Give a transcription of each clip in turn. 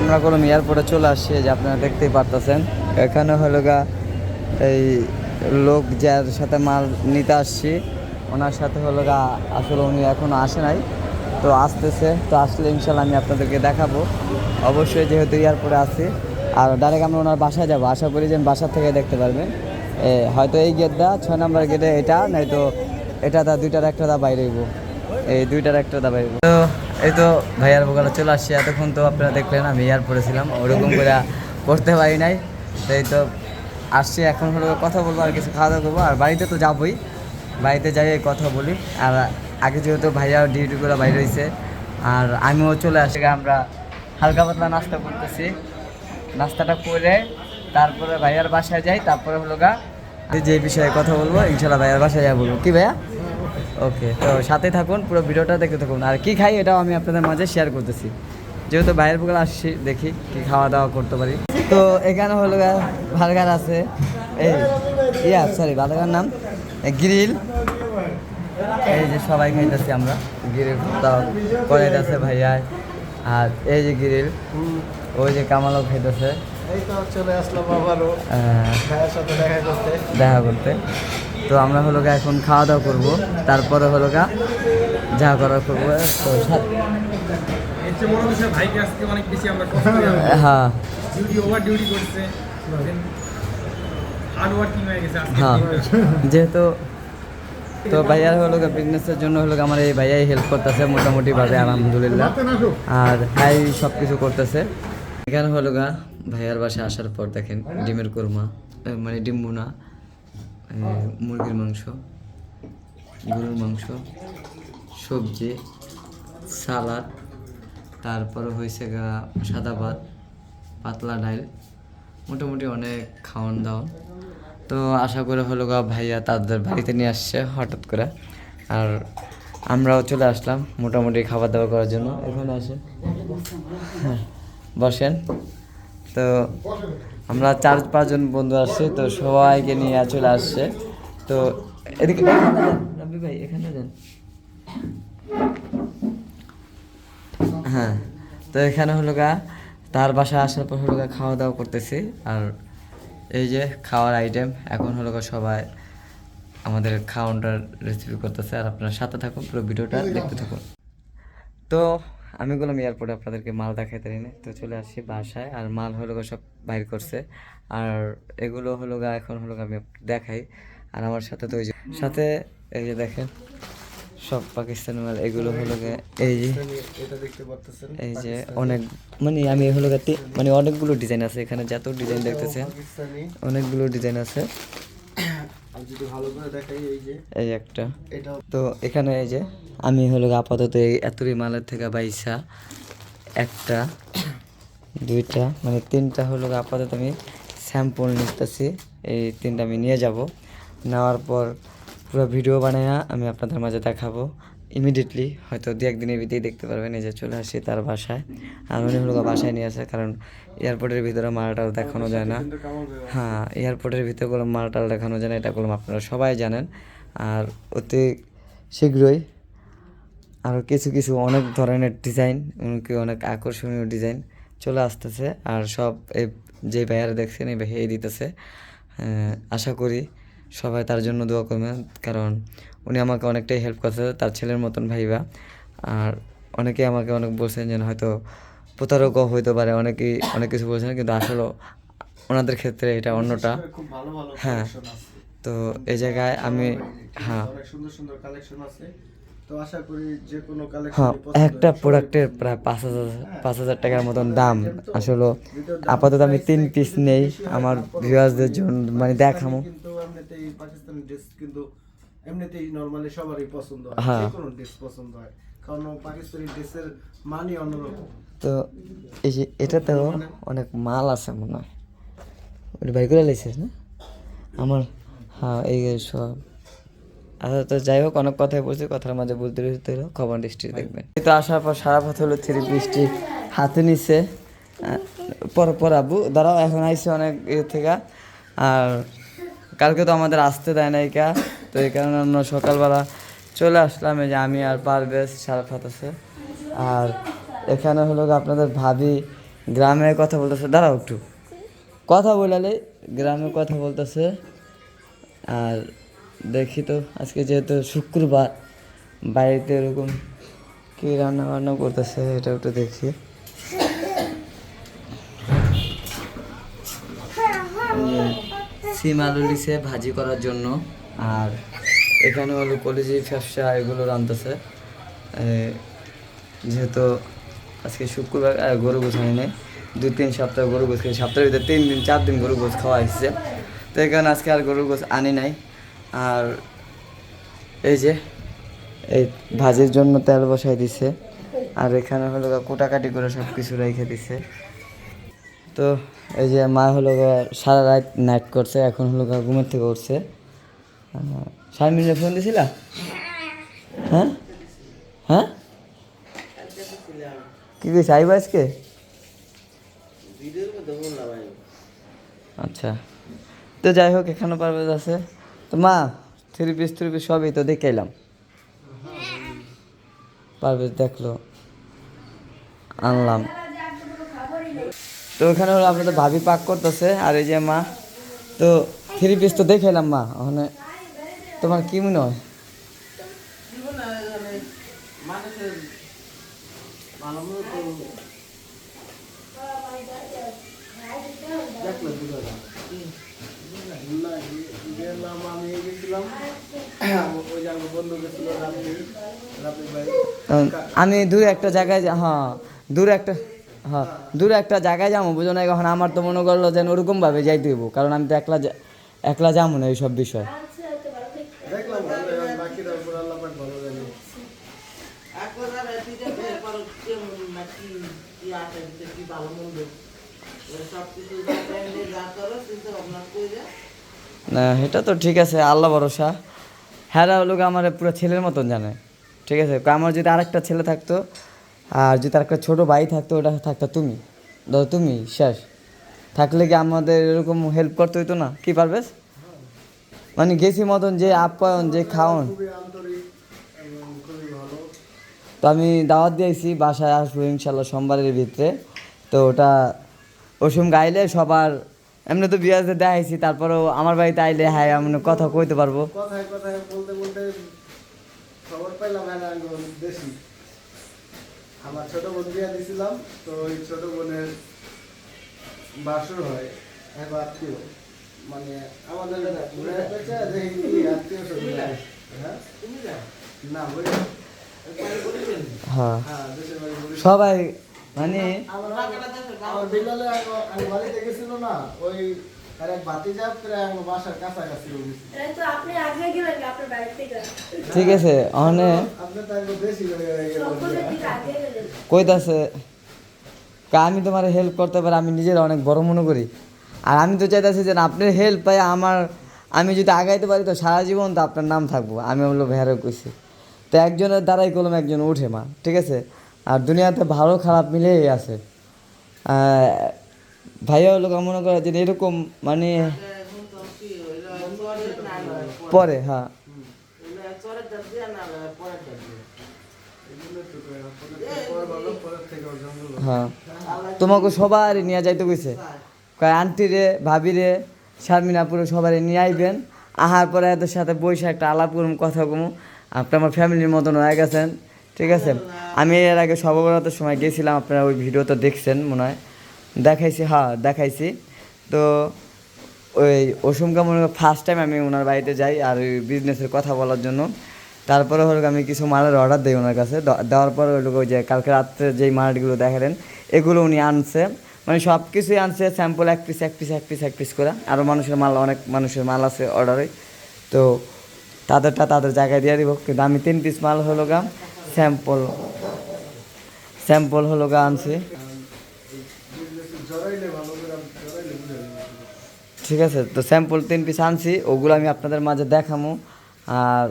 আমরা কোনো এয়ারপোর্টে চলে আসছি যে আপনারা দেখতেই পারতেছেন। এখানে হলো গা, এই লোক যার সাথে মাল নিতে আসছি, ওনার সাথে হলো গা, আসলে উনি এখনও আসে নাই। তো আসতেছে, তো আসলে ইনশাল্লাহ আমি আপনাদেরকে দেখাবো। অবশ্যই যেহেতু এয়ারপোর্টে আছি, আর ডাইরেক্ট আমরা ওনার বাসায় যাব। আশা করি যে বাসা থেকে দেখতে পারবেন। হয়তো এই গেটটা, ছয় নম্বর গেটে এটা, নয়তো এটা দা দুইটার একটা দা বাইরে হইব। এই দুইটার একটা দা বাইরে হইবো। তো এই তো ভাইয়ার বোকালে চলে আসছি। এতক্ষণ তো আপনারা দেখলেন, আমি এয়ারপোর্টে ছিলাম ওরকম করে করতে পারি নাই। তো এই তো আসছি, এখন হলো কথা বলব, আর কিছু খাওয়া দাওয়া করব। আর বাড়িতে তো যাবই। বাড়িতে যাই কথা বলি। আর আগে যেহেতু ভাইয়া ডিউটি করে বাইরে হয়েছে, আর আমিও চলে আসি আমরা হালকা পাতলা নাস্তা করতেছি। নাস্তাটা করে তারপরে ভাইয়ার বাসায় যাই, তারপরে হলো গা, যে বিষয়ে কথা বলব, ইনশাল্লাহ ভাইয়ার বাসায় যাই বলব কি ভাইয়া? ওকে তো সাথে থাকুন পুরো ভিডিওটা দেখতে থাকুন। আর কি খাই এটাও আমি আপনাদের মাঝে শেয়ার করতেছি। যেহেতু বাইরের বগলে আসছি দেখি কি খাওয়া দাওয়া করতে পারি। তো এখানে হলো বার্গার আছে। এই ইয়া সরি বার্গার নাম? গ্রিল। এই যে সবাই খাইতেছি আমরা। গ্রিল করে আছে ভাইয়া। আর এই যে গ্রিল ওই যে কামালও খাইতেছে। এই তো চলে আসলাম আবারও। আহ, দেখা করতে। দেখা করতে। তো আমরা হলো গা এখন খাওয়া দাওয়া করব তারপরে হলো গা যা করার করব। তো করে হ্যাঁ। ডিউটি ওভার ডিউটি করছে। হার্ড ওয়ার্কিং হয়ে যেহেতু তো ভাইয়ার হলো বিজনেসের জন্য হলো আমার এই ভাইয়াই হেল্প করতেছে মোটামুটি ভাবে আলহামদুলিল্লাহ আর ভাই সব কিছু করতেছে। এখানে হলো গা ভাইয়ার বাসায় আসার পর দেখেন ডিমের কোরমা মানে ডিম এ, মুরগির মাংস গরুর মাংস সবজি সালাদ তারপরে হয়েছে গা সাদা ভাত পাতলা ডাইল মোটামুটি অনেক খাওয়ান দাওয়ান। তো আশা করে হলো গা ভাইয়া তাদের বাড়িতে নিয়ে আসছে হঠাৎ করে। আর আমরাও চলে আসলাম মোটামুটি খাবার দাবার করার জন্য। এখানে আসেন। হ্যাঁ, বসেন। তো আমরা চার পাঁচজন বন্ধু আসছি তো সবাইকে নিয়ে চলে আসছে। তো এদিকে রাব্বি ভাই এখানে যান। হ্যাঁ তো এখানে হলো গা তার বাসায় আসার পর হলো গা খাওয়া দাওয়া করতেছি। আর এই যে খাওয়ার আইটেম এখন হলো গা সবাই আমাদের খাওয়ানটার রেসিপি করতেছে। আর আপনারা সাথে থাকুন পুরো ভিডিওটা দেখতে থাকুন। তো আমি বললাম এয়ারপোর্টে আপনাদেরকে মাল দেখাইতে না তো চলে আসছি বাসায়, আর মাল হলো সব বাইর করছে। আর এগুলো হলো গা এখন হলো আমি দেখাই। আর আমার সাথে তো ওই যে, সাথে এই যে দেখেন, সব পাকিস্তানি মাল, এগুলো হলো এই যে এই যে অনেক মানে আমি হলো মানে অনেকগুলো ডিজাইন আছে এখানে, যত ডিজাইন দেখতেছেন, অনেকগুলো ডিজাইন আছে। যদি ভালো করে দেখাই এই যে এই একটা। তো এখানে এই যে আমি হলো আপাতত এই এতরি মালের থেকে বাইসা একটা দুইটা মানে তিনটা হলো আপাতত আমি স্যাম্পল নিতেছি। এই তিনটা আমি নিয়ে যাব। নেওয়ার পর পুরো ভিডিও বানায় আমি আপনাদের মাঝে দেখাবো। ইমিডিয়েটলি হয়তো দু একদিনের ভিতরেই দেখতে পারবেন যে চলে আসি তার বাসায়। আর উনি হলো বাসায় নিয়ে আসে, কারণ এয়ারপোর্টের ভিতরে মালটাল দেখানো যায় না। হ্যাঁ এয়ারপোর্টের ভিতরে কোনো মালটাল দেখানো যায় না, এটা করলাম আপনারা সবাই জানেন। আর অতি শীঘ্রই আরও কিছু কিছু অনেক ধরনের ডিজাইন এমনকি অনেক আকর্ষণীয় ডিজাইন চলে আসতেছে। আর সব এই যে ভাইয়ারা দেখছেন, এই ভাইয়াই দিতেছে। আশা করি সবাই তার জন্য দোয়া করবেন কারণ উনি আমাকে অনেকটাই হেল্প করছে তার ছেলের মতন ভাইবা। আর অনেকে আমাকে অনেক বলছেন যে হয়তো প্রতারকও হইতে পারে অনেকেই অনেক কিছু বলছেন কিন্তু আসলে ওনাদের ক্ষেত্রে এটা অন্যটা। হ্যাঁ তো এই জায়গায় আমি হ্যাঁ। সুন্দর সুন্দর কালেকশন আছে। তো আশা করি যে কোনো কালেকশন হ্যাঁ একটা প্রোডাক্টের প্রায় পাঁচ হাজার পাঁচ হাজার টাকার মতন দাম। আসলে আপাতত আমি তিন পিস নেই আমার ভিউয়ার্সদের জন্য মানে দেখামো। ড্রেস কিন্তু এমনিতেই নরমালি সবারই পছন্দ হয়। যে কোনো ড্রেস পছন্দ হয়। কারণ পাকিস্তানি ড্রেসের মানই অন্যরকম। তো এই যে এটাতেও অনেক মাল আছে মনে হয়। ওটা বাই করে লাইছিস না? আমার হ্যাঁ এই সব। আচ্ছা তো যাই হোক অনেক কথাই বলছি কথার মাঝে বলতে হলো খবর দৃষ্টি দেখবেন। এই তো আসার পর সারা পথ হলো থ্রি পিসটি হাতে নিচ্ছে পর পর আবু দাঁড়াও এখন আইসে অনেক ইয়ে থেকে। আর কালকে তো আমাদের আসতে দেয় নাই কা, তো এই কারণে আমরা সকালবেলা চলে আসলাম, এই যে আমি আর পারভেজ সারা ফাত আছে। আর এখানে হলো আপনাদের ভাবি গ্রামে কথা বলতেছে। দাঁড়াও একটু। কথা বলালে গ্রামে কথা বলতেছে। আর দেখি তো, আজকে যেহেতু শুক্রবার, বাড়িতে এরকম কি রান্না বান্না করতেছে এটা একটু দেখি। সিম আলু লিছে ভাজি করার জন্য। আর এখানে হলো কলেজি, ফ্যাপসা এগুলো রাঁধতেছে। যেহেতু আজকে শুক্রবার গরু গোছ হয় নাই। দু তিন সপ্তাহ গরু গোছ খাই, সপ্তাহের ভিতরে তিন দিন, চার দিন গরু গোছ খাওয়া হয়েছে তো এখানে আজকে আর গরু গোছ আনি নাই। আর এই যে, এই ভাজির জন্য তেল বসাই দিছে। আর এখানে হলো কোটাকাটি করে সব কিছু রেখে দিছে। তো এই যে মা হলো সারা রাত নাইট করছে, এখন হলো ঘুমের থেকে উঠছে। শারমিনে ফোন দিছিলা? হ্যাঁ? হ্যাঁ? কি কইছে, আইব আজকে? আচ্ছা। তো যাই হোক, এখানে পারভেজ আছে। তো মা, থ্রি পিস থ্রি পিস সবই তো দেখে এলাম। পারভেজ দেখল, আনলাম। তো ওখানে হলো আপনাদের ভাবি পাক করতেছে আর এই যে মা তো থ্রি পিস তো দেখে এলাম মা ওখানে তোমার কি মনে হয়? আমি দূরে একটা জায়গায় হ্যাঁ দূরে একটা হ্যাঁ দূরে একটা জায়গায় যাব বুঝো না এখন আমার তো মনে করল যেন ওরকম ভাবে যাইতে হইব, কারণ আমি তো একলা একলা যাব না এইসব বিষয়। এটা তো ঠিক আছে, আল্লাহ ভরসা। হ্যাঁ লোক আমার পুরো ছেলের মতন জানে। ঠিক আছে আমার যদি আরেকটা ছেলে থাকতো আর যদি তার একটা ছোটো ভাই থাকতো, ওটা থাকতো তুমি। ধরো তুমি, শেষ। থাকলে কি আমাদের এরকম হেল্প করতে হইতো না? কি পারবে মানে গেছি মতন যে আপ্যায়ন, যে খাওয়ান তো আমি দাওয়াত দিয়েছি বাসায় আসব ইনশাল্লাহ সোমবারের ভিতরে। তো ওটা ওসম গাইলে সবার, এমনি তো বিয়াজে দেখাইছি তারপরেও আমার বাড়িতে আইলে হ্যাঁ আমি কথা কইতে পারব। বলতে বলতে খবর পাইলাম হ্যাঁ আমার ছোট বোন বিয়া দিছিলাম তো ওই ছোট বোনের বাসর হয় এক আত্মীয় মানে আমাদের ঘুরে দেখি কি আত্মীয় স্বজন হ্যাঁ? না? বলি। হ্যাঁ। হ্যাঁ বাড়ি বলি। সবাই মানে আমার আমার বিলালে আমি বাড়িতে গেছিল না ওই আর এক ভাতিজা প্রায় আমার বাসার কাছাকাছি গেছিল তো আপনি আগে গেলেন আপনার বাড়ি থেকে? ঠিক আছে অনে আপনি তো বেশি হয়ে গেলেন সকলের দিকে আগে গেলেন? কইতাছে কা আমি তোমার হেল্প করতে পারি আমি নিজের অনেক বড় মনে করি। আর আমি তো চাইতেছি যে আপনার হেল্প পাই আমার আমি যদি আগাইতে পারি তো সারা জীবন তো আপনার নাম থাকব। আমি হলো ভেড়ে কইছি। তো একজনের দ্বারাই কলম একজন উঠে মা ঠিক আছে? আর দুনিয়াতে ভালো খারাপ মিলেই আছে। আহ, ভাইয়া হলো মনে করে যে এরকম মানে পরে হ্যাঁ। হ্যাঁ। তোমাকে সবারই নিয়ে যাইতে কইছে। কয় আন্টি রে ভাবি রে শারমিনাপুরে সবারই নিয়ে আইবেন। আহার পরে এদের সাথে বসে একটা আলাপ করুম কথা কমু। আপনি আমার ফ্যামিলির মতন হয়ে গেছেন, ঠিক আছে? আমি এর আগে সর্ববরাতের সময় গেছিলাম, আপনারা ওই ভিডিও তো দেখছেন মনে হয়। দেখাইছি হ্যাঁ দেখাইছি। তো ওই অসুমকা মনে ফার্স্ট টাইম আমি ওনার বাড়িতে যাই আর ওই বিজনেসের কথা বলার জন্য। তারপরে হলো আমি কিছু মালের অর্ডার দিই ওনার কাছে। দেওয়ার পরে হলো ওই যে কালকে রাত্রে যেই মালগুলো দেখালেন, এগুলো উনি আনছে। মানে সব কিছুই আনছে স্যাম্পল এক পিস এক পিস এক পিস এক পিস করে। আরও মানুষের মাল, অনেক মানুষের মাল আছে অর্ডারে তো তাদেরটা তাদের জায়গায় দিয়ে দিব। কিন্তু আমি তিন পিস মাল হলো গা স্যাম্পল স্যাম্পল হলো গা আনছি জড়াইলে ভালো করে আমি জড়াইলে বুঝে নেব। ঠিক আছে, তো স্যাম্পল তিন পিস আনছি, ওগুলো আমি আপনাদের মাঝে দেখামো। আর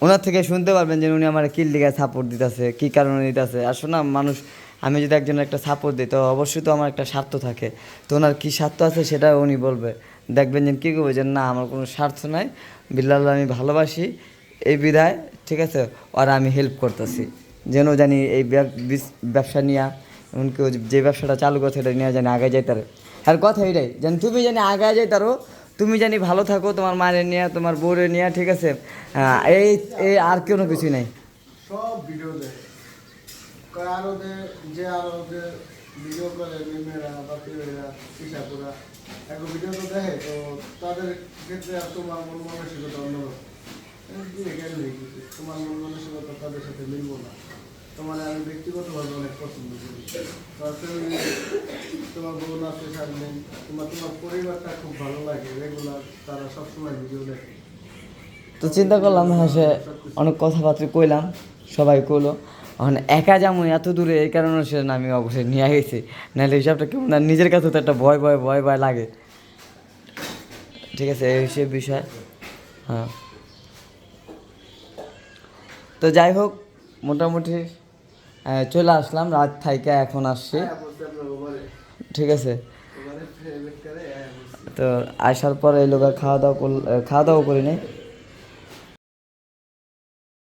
ওনার থেকে শুনতে পারবেন যে উনি আমার কি লিগায় সাপোর্ট দিতেছে, কী কারণে দিতেছে আর শোনা মানুষ, আমি যদি একজন একটা সাপোর্ট দিই, তো অবশ্যই তো আমার একটা স্বার্থ থাকে। তো ওনার কী স্বার্থ আছে সেটা উনি বলবে। দেখবেন যে কী করবে, যে না, আমার কোনো স্বার্থ নাই। বিল্লাল আমি ভালোবাসি এই বিধায় ঠিক আছে? আর আমি হেল্প করতেছি। যেন জানি এই ব্যব- ব্যবসা নিয়ে, এমনকি যে ব্যবসাটা চালু করছে, এটা নিয়ে জানি আগে যাইতারে। আর কথা এটাই যেন তুমি জানি আগে যাইতারো তুমি জানি ভালো থাকো, তোমার মায়ের নিয়ে, তোমার বউরে নিয়ে, ঠিক আছে? এই এই আর কোনো কিছুই নাই। সব ভিডিও তাদের ক্ষেত্রে তোমার মন মানসিকতা অন্যরকম তোমার মন মানসিকতা তাদের সাথে মিলবো না। তোমার আমি ব্যক্তিগতভাবে অনেক পছন্দ করি। তোমার সামনে, তোমার তোমার পরিবারটা খুব ভালো লাগে রেগুলার তারা সবসময় ভিডিও দেখে। তো চিন্তা করলাম হ্যাঁ সে অনেক কথাবার্তা কইলাম, সবাই কইলো, এখন একা যাব এত দূরে, এই কারণে সে আমি অবশ্যই নিয়ে গেছি। নাহলে হিসাবটা কেমন নিজের কাছে তো একটা ভয় ভয় ভয় ভয় লাগে। ঠিক আছে, এই সে বিষয়। হ্যাঁ। তো যাই হোক, মোটামুটি চলে আসলাম রাত থাইকে এখন আসছি। হ্যাঁ, ঠিক আছে। হ্যাঁ। তো আসার পর এই লোক খাওয়া দাওয়া করল খাওয়া দাওয়া করি নাই